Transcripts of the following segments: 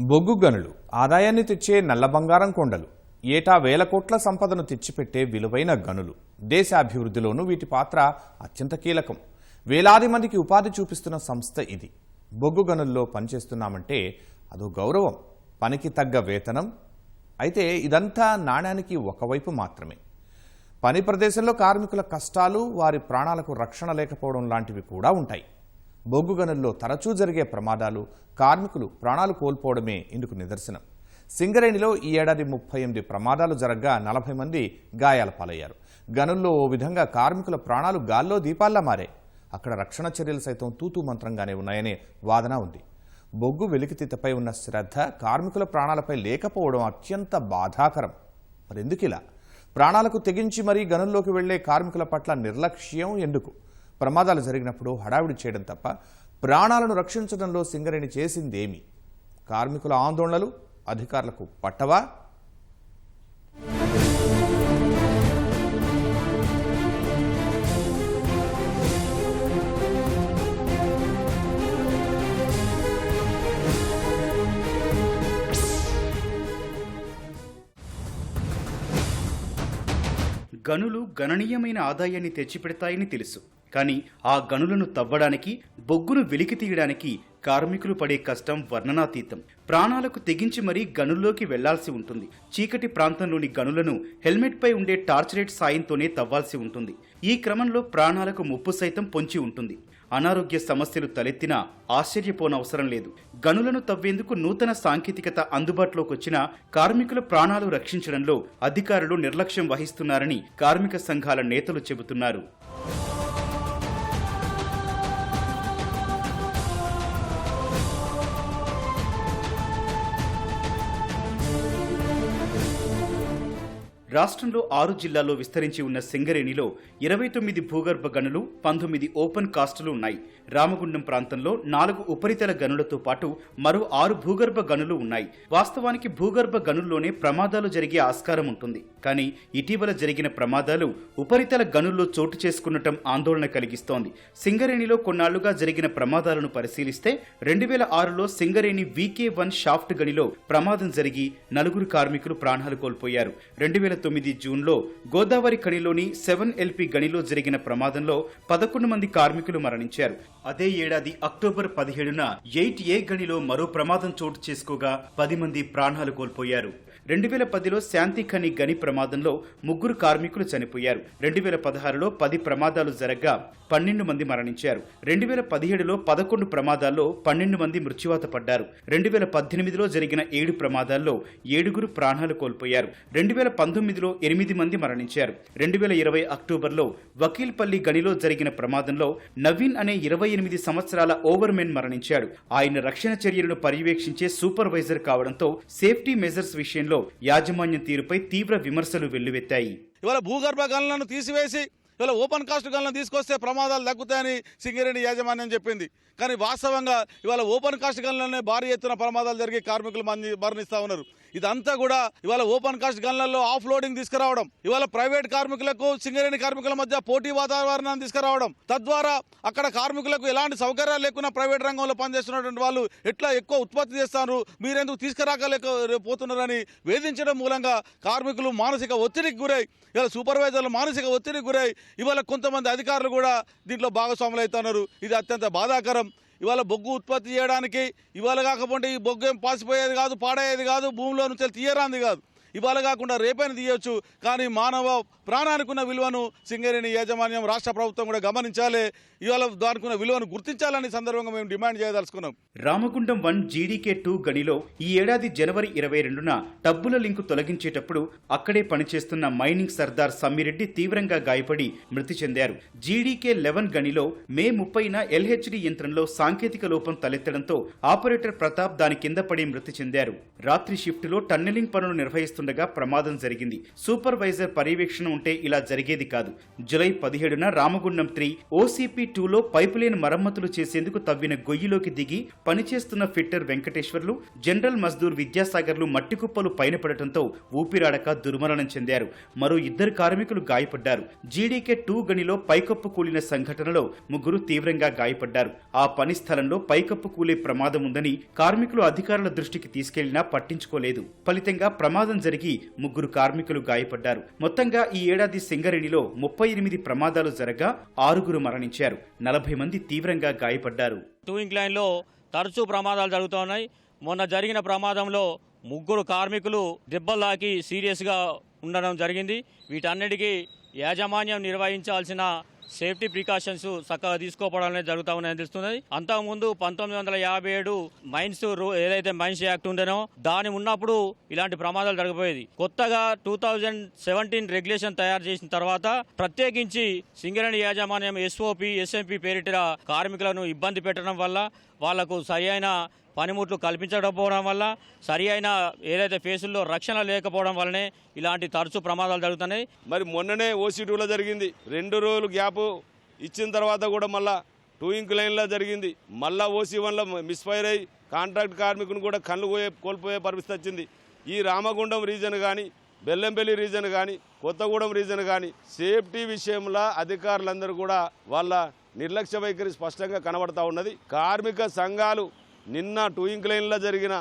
బొగ్గు గనులు ఆదాయాన్ని తెచ్చే నల్ల బంగారం కొండలు ఏటా వేల కోట్ల సంపదను తెచ్చిపెట్టే విలువైన గనులు. దేశ అభివృద్ధిలోనూ వీటి పాత్ర అత్యంత కీలకం. వేలాది మందికి ఉపాధి చూపిస్తున్న సంస్థ ఇది. బొగ్గు గనుల్లో పనిచేస్తున్నామంటే అదో గౌరవం పనికి తగ్గ వేతనం. అయితే ఇదంతా నాణ్యానికి ఒకవైపు మాత్రమే. పని ప్రదేశంలో కార్మికుల కష్టాలు వారి ప్రాణాలకు రక్షణ లేకపోవడం లాంటివి కూడా ఉంటాయి. బొగ్గు గనుల్లో తరచూ జరిగే ప్రమాదాలు కార్మికులు ప్రాణాలు కోల్పోవడమే ఇందుకు నిదర్శనం. సింగరేణిలో ఈ ఏడాది ముప్పై ఎనిమిది ప్రమాదాలు జరగ్గా నలభై మంది గాయాల పాలయ్యారు. గనుల్లో ఓ విధంగా కార్మికుల ప్రాణాలు గాల్లో దీపాల్లా మారే. అక్కడ రక్షణ చర్యలు సైతం తూతూ మంత్రంగానే ఉన్నాయనే వాదన ఉంది. బొగ్గు వెలికితీతపై ఉన్న శ్రద్ధ కార్మికుల ప్రాణాలపై లేకపోవడం అత్యంత బాధాకరం. మరెందుకిలా? ప్రాణాలకు తెగించి మరీ గనుల్లోకి వెళ్ళే కార్మికుల పట్ల నిర్లక్ష్యం ఎందుకు? ప్రమాదాలు జరిగినప్పుడు హడావిడి చేయడం తప్ప ప్రాణాలను రక్షించడంలో సింగరేణి చేసిందేమి? కార్మికుల ఆందోళనలు అధికారులకు పట్టవా? గనులు గణనీయమైన ఆదాయాన్ని తెచ్చిపెడతాయని తెలుసు. కానీ ఆ గనులను తవ్వడానికి బొగ్గును వెలికి తీయడానికి కార్మికులు పడే కష్టం వర్ణనాతీతం. ప్రాణాలకు తెగించి మరీ గనుల్లోకి వెళ్ళాల్సి ఉంటుంది. చీకటి ప్రాంతంలోని గనులను హెల్మెట్పై ఉండే టార్చ్ లైట్ సాయంతోనే తవ్వాల్సి ఉంటుంది. ఈ క్రమంలో ప్రాణాలకు ముప్పు సైతం పొంచి ఉంటుంది. అనారోగ్య సమస్యలు తలెత్తినా ఆశ్చర్యపోనవసరం లేదు. గనులను తవ్వేందుకు నూతన సాంకేతికత అందుబాటులోకి వచ్చినా కార్మికుల ప్రాణాలు రక్షించడంలో అధికారులు నిర్లక్ష్యం వహిస్తున్నారని కార్మిక సంఘాల నేతలు చెబుతున్నారు. రాష్ట్రంలో ఆరు జిల్లాల్లో విస్తరించి ఉన్న సింగరేణిలో ఇరవై తొమ్మిది భూగర్భ గనులు పంతొమ్మిది ఓపెన్ కాస్టులు ఉన్నాయి. రామగుండం ప్రాంతంలో నాలుగు ఉపరితల గనులతో పాటు మరో ఆరు భూగర్భ గనులు ఉన్నాయి. వాస్తవానికి భూగర్భ గనుల్లోనే ప్రమాదాలు జరిగే ఆస్కారం ఉంటుంది. కానీ ఇటీవల జరిగిన ప్రమాదాలు ఉపరితల గనుల్లో చోటు చేసుకున్నటం ఆందోళన కలిగిస్తోంది. సింగరేణిలో కొన్నాళ్ళుగా జరిగిన ప్రమాదాలను పరిశీలిస్తే రెండు వేల ఆరులో సింగరేణి వీకే వన్ షాఫ్ట్ గనిలో ప్రమాదం జరిగి నలుగురు కార్మికులు ప్రాణాలు కోల్పోయారు. రెండు వేల తొమ్మిది జూన్లో గోదావరి ఖనిలోని సెవెన్ ఎల్పి గనిలో జరిగిన ప్రమాదంలో పదకొండు మంది కార్మికులు మరణించారు. అదే ఏడాది అక్టోబర్ పదిహేడున ఎయిట్ ఏ గనిలో మరో ప్రమాదం చోటు చేసుకోగా పది మంది ప్రాణాలు కోల్పోయారు. రెండు వేల పదిలో శాంతి ఖని గని ప్రమాదంలో ముగ్గురు కార్మికులు చనిపోయారు. రెండు వేల పదహారులో పది ప్రమాదాలు జరగ్గా పన్నెండు మంది మరణించారు. రెండు వేల పదిహేడులో పదకొండు ప్రమాదాల్లో పన్నెండు మంది మృత్యువాత పడ్డారు. రెండు వేల పద్దెనిమిదిలో జరిగిన ఏడు ప్రమాదాల్లో ఏడుగురు ప్రాణాలు కోల్పోయారు. రెండు వేల పంతొమ్మిదిలో ఎనిమిది మంది మరణించారు. రెండు వేల ఇరవై అక్టోబర్లో వకీల్పల్లి గనిలో జరిగిన ప్రమాదంలో నవీన్ అనే ఇరవై ఎనిమిది సంవత్సరాల ఓవర్మెన్ మరణించాడు. ఆయన రక్షణ చర్యలను పర్యవేక్షించే సూపర్వైజర్ కావడంతో సేఫ్టీ మెజర్స్ విషయంలో యాజమాన్యం తీరుపై తీవ్ర విమర్శలు వెల్లువెత్తాయి. ఇవాళ భూగర్భ గనులను తీసివేసి ఇవాళ ఓపెన్ కాస్ట్ గనులను తీసుకొస్తే ప్రమాదాలు తగ్గుతాయని సింగరేణి యాజమాన్యం చెప్పింది. కానీ వాస్తవంగా ఇవాళ ఓపెన్ కాస్ట్ గనులనే భారీ ఎత్తున ప్రమాదాలు జరిగి కార్మికులు మంది మరణిస్తూ ఉన్నారు. ఇదంతా కూడా ఇవాళ ఓపెన్ కాస్ట్ గన్లలో ఆఫ్ లోడింగ్ తీసుకురావడం ఇవాళ ప్రైవేట్ కార్మికులకు సింగరేణి కార్మికుల మధ్య పోటీ వాతావరణాన్ని తీసుకురావడం తద్వారా అక్కడ కార్మికులకు ఎలాంటి సౌకర్యాలు లేకుండా ప్రైవేట్ రంగంలో పనిచేస్తున్నటువంటి వాళ్ళు ఎట్లా ఎక్కువ ఉత్పత్తి చేస్తారు మీరెందుకు తీసుకురాకలేకపోతున్నారని వేధించడం మూలంగా కార్మికులు మానసిక ఒత్తిడికి గురై ఇవాళ సూపర్వైజర్లు మానసిక ఒత్తిడికి గురై ఇవాళ కొంతమంది అధికారులు కూడా దీంట్లో భాగస్వాములు అవుతున్నారు ఇది అత్యంత బాధాకరం. ఇవాళ బొగ్గు ఉత్పత్తి చేయడానికి ఇవాళ కాకపోతే ఈ బొగ్గు ఏం పాసిపోయేది కాదు పాడయ్యేది కాదు భూమిలో నుంచి తీయరాంది కాదు. ఇవాళ కాకుండా రేపైనా తీయొచ్చు కానీ మానవ ప్రాణానికున్న విలువను సింగరేణి యాజమాన్యం రాష్ట్ర ప్రభుత్వం కూడా గమనించాలి. ఇవాళ దానికున్న విలువను గుర్తించాలని సందర్భంగా మేము డిమాండ్ చేయదలుచుకున్నాం. రామగుండం వన్ జీడీకే టూ గనిలో ఈ ఏడాది జనవరి ఇరవై రెండున టబ్బుల లింకు తొలగించేటప్పుడు అక్కడే పనిచేస్తున్న మైనింగ్ సర్దార్ సమ్మిరెడ్డి తీవ్రంగా గాయపడి మృతి చెందారు. జీడీకే లెవెన్ గనిలో మే ముప్పైన ఎల్హెచ్డి యంత్రంలో సాంకేతిక లోపం తలెత్తడంతో ఆపరేటర్ ప్రతాప్ దాని కింద పడి మృతి చెందారు. రాత్రి షిఫ్టులో టన్నెలింగ్ పనులు నిర్వహిస్తుండగా ప్రమాదం జరిగింది. సూపర్వైజర్ పర్యవేక్షణ ఉంటే ఇలా జరిగేది కాదు. జులై పదిహేడున రామగుండం త్రీ ఓసీపీ టూలో పైపు లైన్ మరమ్మతులు చేసేందుకు తవ్విన గొయ్యిలోకి దిగి పనిచేస్తున్న ఫిట్టర్ వెంకటేశ్వర్లు జనరల్ మజ్దూర్ విద్యాసాగర్లు మట్టి కుప్పలు పైన పడటంతో ఊపిరాడక దుర్మరణం చెందారు. మరో ఇద్దరు కార్మికులు గాయపడ్డారు. జీడీకే టూ గనిలో పైకప్పు కూలిన సంఘటనలో ముగ్గురు తీవ్రంగా గాయపడ్డారు. ఆ పని స్థలంలో పైకప్పు కూలే ప్రమాదం ఉందని కార్మికులు అధికారుల దృష్టికి తీసుకెళ్ళినా పట్టించుకోలేదు. ఫలితంగా ప్రమాదం జరిగి ముగ్గురు కార్మికులు గాయపడ్డారు. మొత్తంగా ఈ ఏడాది సింగరేణిలో ముప్పై ఎనిమిది ప్రమాదాలు జరగా ఆరుగురు మరణించారు. నలభై మంది తీవ్రంగా గాయపడ్డారు. టూయింగ్ లైన్లో తరచూ ప్రమాదాలు జరుగుతున్నాయి మొన్న జరిగిన ప్రమాదంలో ముగ్గురు కార్మికులు దెబ్బలాకి సీరియస్గా ఉండడం జరిగింది. వీటన్నిటికీ యాజమాన్యం నిర్వహించాల్సిన సేఫ్టీ ప్రికాషన్స్ చక్కగా తీసుకోవడం అనేది జరుగుతూ ఉన్నాయని తెలుస్తున్నది. అంతకుముందు పంతొమ్మిది వందల యాభై ఏడు మైన్స్ రూ- ఏదైతే మైన్స్ యాక్ట్ ఉండేనో దాని ఉన్నప్పుడు ఇలాంటి ప్రమాదాలు జరగబోయేది. కొత్తగా టూ థౌజండ్ సెవెంటీన్ రెగ్యులేషన్ తయారు చేసిన తర్వాత ప్రత్యేకించి సింగరేణి యాజమాన్యం ఎస్ఓపి ఎస్ఎంపి పేరిట కార్మికులను ఇబ్బంది పెట్టడం వల్ల వాళ్ళకు సరి పనిముట్లు కల్పించకపోవడం వల్ల సరి అయిన ఏదైతే ఫేసుల్లో రక్షణ లేకపోవడం వల్లనే ఇలాంటి తరచు ప్రమాదాలు జరుగుతున్నాయి. మరి మొన్ననే ఓసీ టూలో జరిగింది. రెండు రోజులు గ్యాప్ ఇచ్చిన తర్వాత కూడా మళ్ళా టూయింగ్ లైన్లో జరిగింది. మళ్ళా ఓసీ వన్లో మిస్ఫైర్ అయ్యి కాంట్రాక్ట్ కార్మికుని కూడా కళ్ళు పోయే కోల్పోయే పరిస్థితి వచ్చింది. ఈ రామగుండం రీజన్ కానీ బెల్లంపల్లి రీజన్ కానీ కొత్తగూడెం రీజన్ కానీ సేఫ్టీ విషయంలో అధికారులందరూ కూడా వాళ్ళ నిర్లక్ష్య వైఖరి స్పష్టంగా కనబడతా ఉన్నది. కార్మిక సంఘాలు నిన్న టూయింగ్ లైన్లో జరిగిన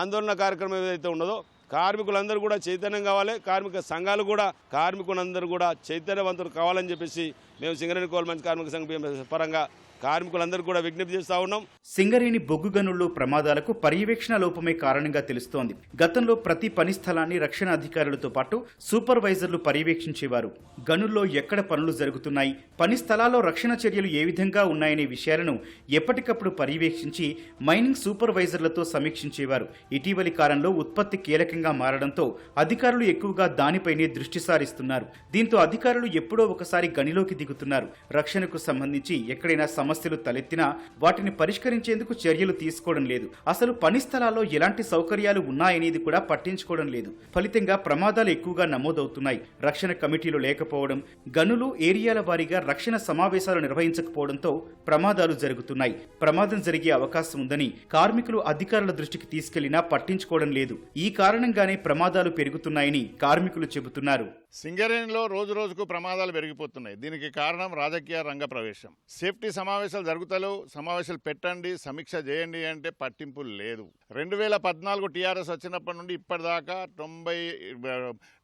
ఆందోళన కార్యక్రమం ఏదైతే ఉన్నదో కార్మికులందరూ కూడా చైతన్యం కావాలి. కార్మిక సంఘాలు కూడా కార్మికులందరూ కూడా చైతన్యవంతులు కావాలని చెప్పేసి మేము సింగరేణి కోల్మెంట్ కార్మిక సంఘం పరంగా కార్మికులందరూ కూడా విజ్ఞప్తి చేస్తా ఉన్నాం. సింగరేణి బొగ్గు గనుల్లో ప్రమాదాలకు పర్యవేక్షణ లోపమే కారణంగా తెలుస్తోంది. గతంలో ప్రతి పని స్థలాన్ని రక్షణ అధికారులతో పాటు సూపర్వైజర్లు పర్యవేక్షించేవారు. గనుల్లో ఎక్కడ పనులు జరుగుతున్నాయి పని స్థలాల్లో రక్షణ చర్యలు ఏ విధంగా ఉన్నాయనే విషయాలను ఎప్పటికప్పుడు పర్యవేక్షించి మైనింగ్ సూపర్వైజర్లతో సమీక్షించేవారు. ఇటీవలి కాలంలో ఉత్పత్తి కీలకంగా మారడంతో అధికారులు ఎక్కువగా దానిపైనే దృష్టి సారిస్తున్నారు. దీంతో అధికారులు ఎప్పుడో ఒకసారి గనిలోకి దిగుతున్నారు. రక్షణకు సంబంధించి ఎక్కడైనా సమస్యలు తలెత్తినా వాటిని పరిష్కరించేందుకు చర్యలు తీసుకోవడం లేదు. అసలు పని స్థలాల్లో ఎలాంటి సౌకర్యాలు ఉన్నాయనేది కూడా పట్టించుకోవడం లేదు. ఫలితంగా ప్రమాదాలు ఎక్కువగా నమోదవుతున్నాయి. రక్షణ కమిటీలు లేకపోవడం గనులు ఏరియాల వారీగా రక్షణ సమావేశాలు నిర్వహించకపోవడంతో ప్రమాదాలు జరుగుతున్నాయి. ప్రమాదం జరిగే అవకాశం ఉందని కార్మికులు అధికారుల దృష్టికి తీసుకెళ్ళినా పట్టించుకోవడం లేదు. ఈ కారణంగానే ప్రమాదాలు పెరుగుతున్నాయని కార్మికులు చెబుతున్నారు. సింగరేణిలో రోజు రోజుకు ప్రమాదాలు పెరిగిపోతున్నాయి. దీనికి కారణం రాజకీయ రంగ ప్రవేశం. సేఫ్టీ సమావేశాలు జరుగుతలేవు. సమావేశాలు పెట్టండి సమీక్ష చేయండి అంటే పట్టింపు లేదు. రెండు వేల పద్నాలుగు టీఆర్ఎస్ వచ్చినప్పటి నుండి ఇప్పటిదాకా తొంభై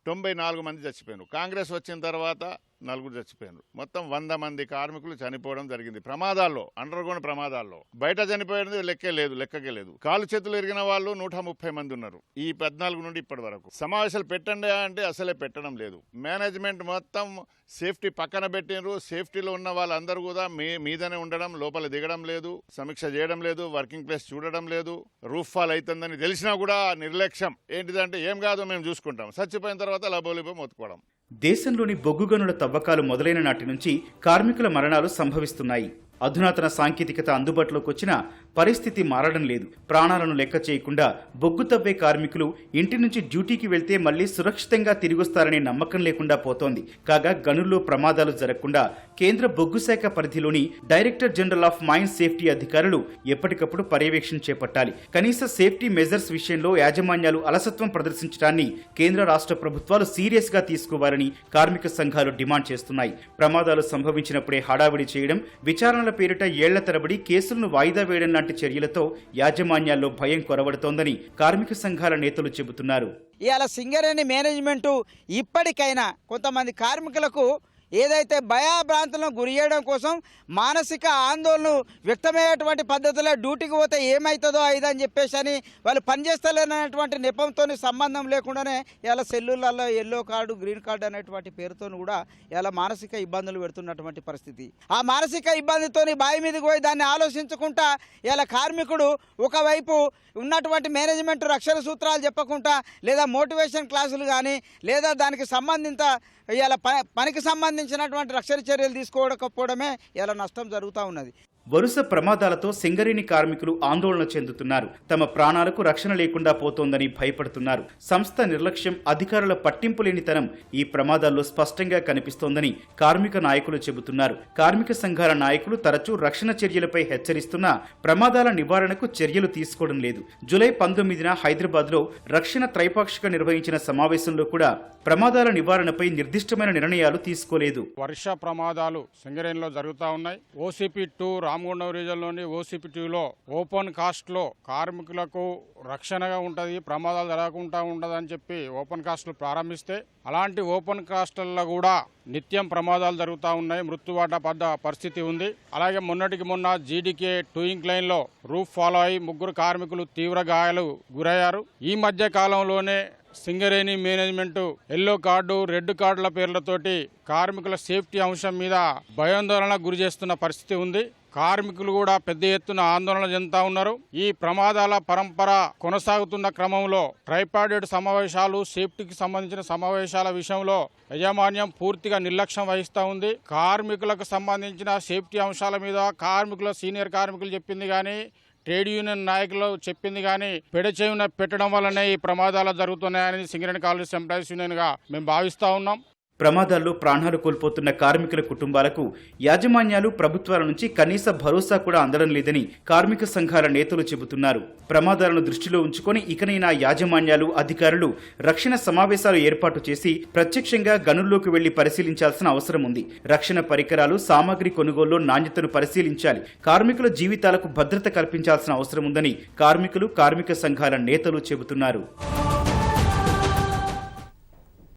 తొంభై నాలుగు మంది చచ్చిపోయారు కాంగ్రెస్ వచ్చిన తర్వాత నలుగురు చచ్చిపోయారు మొత్తం వంద మంది కార్మికులు చనిపోవడం జరిగింది. ప్రమాదాల్లో అండర్గ్రౌండ్ ప్రమాదాల్లో. బయట చనిపోయేది లెక్కే లేదు లెక్కకే లేదు. కాలు చేతులు ఎరిగిన వాళ్ళు నూట ముప్పై మంది ఉన్నారు. ఈ పద్నాలుగు నుండి ఇప్పటి వరకు. సమావేశాలు పెట్టండి అంటే అసలే పెట్టడం లేదు. మేనేజ్మెంట్ మొత్తం సేఫ్టీ పక్కన పెట్టినారు సేఫ్టీలో ఉన్న వాళ్ళందరూ కూడా మీ మీదనే ఉండడం లోపల దిగడం లేదు. సమీక్ష చేయడం లేదు. వర్కింగ్ ప్లేస్ చూడడం లేదు. రూఫ్ ఫాల్ అవుతుందని తెలిసినా కూడా నిర్లక్ష్యం. ఏంటిదంటే ఏం కాదు మేము చూసుకుంటాం. చచ్చిపోయిన తర్వాత లబోలిపో మొత్తుకోవడం. దేశంలోని బొగ్గు గనుల తవ్వకాలు మొదలైన నాటి నుంచి కార్మికుల మరణాలు సంభవిస్తున్నాయి. అధునాతన సాంకేతికత అందుబాటులోకి వచ్చినా పరిస్థితి మారడం లేదు. ప్రాణాలను లెక్క చేయకుండా బొగ్గు తవ్వే కార్మికులు ఇంటి నుంచి డ్యూటీకి వెళ్తే మళ్ళీ సురక్షితంగా తిరిగొస్తారనే నమ్మకం లేకుండా పోతోంది. కాగా గనుల్లో ప్రమాదాలు జరగకుండా కేంద్ర బొగ్గు శాఖ పరిధిలోని director general of mine safety అధికారులు ఎప్పటికప్పుడు పర్యవేక్షణ చేపట్టాలి. కనీస సేఫ్టీ మెజర్స్ విషయంలో యాజమాన్యాలు అలసత్వం ప్రదర్శించడాన్ని కేంద్ర రాష్ట్ర ప్రభుత్వాలు సీరియస్గా తీసుకోవాలని కార్మిక సంఘాలు డిమాండ్ చేస్తున్నాయి. ప్రమాదాలు సంభవించినప్పుడే హడావిడి చేయడం విచారణల పేరిట ఏళ్ళ తరబడి కేసులను వాయిదా వేయడం లాంటి చర్యలతో యాజమాన్యాల్లో భయం కొరవడుతోందని కార్మిక సంఘాల నేతలు చెబుతున్నారు. ఇవాళ సింగరేణి మేనేజ్మెంటు ఇప్పటికైనా కొంతమంది కార్మికులకు ఏదైతే భయాభ్రాంతులను గురి చేయడం కోసం మానసిక ఆందోళన వ్యక్తమయ్యేటువంటి పద్ధతిలో డ్యూటీకి పోతే ఏమవుతుందో ఇది చెప్పేసి అని వాళ్ళు పనిచేస్తలేనటువంటి నెపంతో సంబంధం లేకుండానే ఇలా సెల్లులలో ఎల్లో కార్డు గ్రీన్ కార్డు అనేటువంటి పేరుతో కూడా ఇలా మానసిక ఇబ్బందులు పెడుతున్నటువంటి పరిస్థితి. ఆ మానసిక ఇబ్బందితోని బావి మీదకి పోయి దాన్ని ఆలోచించుకుంటా ఇలా కార్మికుడు ఒకవైపు ఉన్నటువంటి మేనేజ్మెంట్ రక్షణ సూత్రాలు చెప్పకుండా లేదా మోటివేషన్ క్లాసులు కానీ లేదా దానికి సంబంధిత ఇలా ప పనికి సంబంధించినటువంటి రక్షణ చర్యలు తీసుకోకపోవడమే ఇలా నష్టం జరుగుతూ ఉన్నది. వరుస ప్రమాదాలతో సింగరేణి కార్మికులు ఆందోళన చెందుతున్నారు. తమ ప్రాణాలకు రక్షణ లేకుండా పోతోందని భయపడుతున్నారు. సంస్థ నిర్లక్ష్యం అధికారుల పట్టింపు లేనితనం ఈ ప్రమాదాల్లో స్పష్టంగా కనిపిస్తోందని కార్మిక నాయకులు చెబుతున్నారు. కార్మిక సంఘాల నాయకులు తరచూ రక్షణ చర్యలపై హెచ్చరిస్తున్నా ప్రమాదాల నివారణకు చర్యలు తీసుకోవడం లేదు. జూలై పంతొమ్మిదిన హైదరాబాద్లో రక్షణ త్రైపాక్షిక నిర్వహించిన సమావేశంలో కూడా ప్రమాదాల నివారణపై నిర్దిష్టమైన నిర్ణయాలు తీసుకోలేదు. వర్ష ప్రమాదాలు సింగరేణిలో జరుగుతా ఉన్నాయి. ఓసీపీ టూ రామగుండం రీజన్లోని ఓసీపీటీలో ఓపెన్ కాస్ట్లో కార్మికులకు రక్షణగా ఉంటుంది ప్రమాదాలు జరగకుండా ఉండదని చెప్పి ఓపెన్ కాస్ట్లు ప్రారంభిస్తే అలాంటి ఓపెన్ కాస్ట్లలో కూడా నిత్యం ప్రమాదాలు జరుగుతూ ఉన్నాయి మృత్యువాట పడ్డ పరిస్థితి ఉంది. అలాగే మొన్నటికి మొన్న జీడీకే టూయింగ్ లైన్లో రూఫ్ ఫాలో అయి ముగ్గురు కార్మికులు తీవ్ర గాయాలు గురయ్యారు. ఈ మధ్య కాలంలోనే Singareni management yellow card red కార్డుల పేర్లతోటి కార్మికుల సేఫ్టీ అంశం మీద భయాందోళన గురి చేస్తున్న పరిస్థితి ఉంది. కార్మికులు కూడా పెద్ద ఎత్తున ఆందోళన చెందుతా ఉన్నారు. ఈ ప్రమాదాల పరంపర కొనసాగుతున్న క్రమంలో ట్రైపాడెడ్ సమావేశాలు సేఫ్టీకి సంబంధించిన సమావేశాల విషయంలో యాజమాన్యం పూర్తిగా నిర్లక్ష్యం వహిస్తూ ఉంది. కార్మికులకు సంబంధించిన సేఫ్టీ అంశాల మీద కార్మికుల సీనియర్ కార్మికులు చెప్పింది కానీ ట్రేడ్ యూనియన్ నాయకులు చెప్పింది కానీ పెడచేయున పెట్టడం వల్లనే ఈ ప్రమాదాలు జరుగుతున్నాయని సింగరేణి కాలేజ్ ఎంప్లాయీస్ యూనియన్గా మేము భావిస్తూ ఉన్నాం. ప్రమాదాల్లో ప్రాణాలు కోల్పోతున్న కార్మికుల కుటుంబాలకు యాజమాన్యాలు ప్రభుత్వాల నుంచి కనీస భరోసా కూడా అందడం లేదని కార్మిక సంఘాల నేతలు చెబుతున్నారు. ప్రమాదాలను దృష్టిలో ఉంచుకొని ఇకనైనా యాజమాన్యాలు అధికారులు రక్షణ సమావేశాలు ఏర్పాటు చేసి ప్రత్యక్షంగా గనుల్లోకి వెళ్ళి పరిశీలించాల్సిన అవసరం ఉంది. రక్షణ పరికరాలు సామాగ్రి కొనుగోలులో నాణ్యతను పరిశీలించాలి. కార్మికుల జీవితాలకు భద్రత కల్పించాల్సిన అవసరం ఉందని కార్మికులు కార్మిక సంఘాల నేతలు చెబుతున్నారు.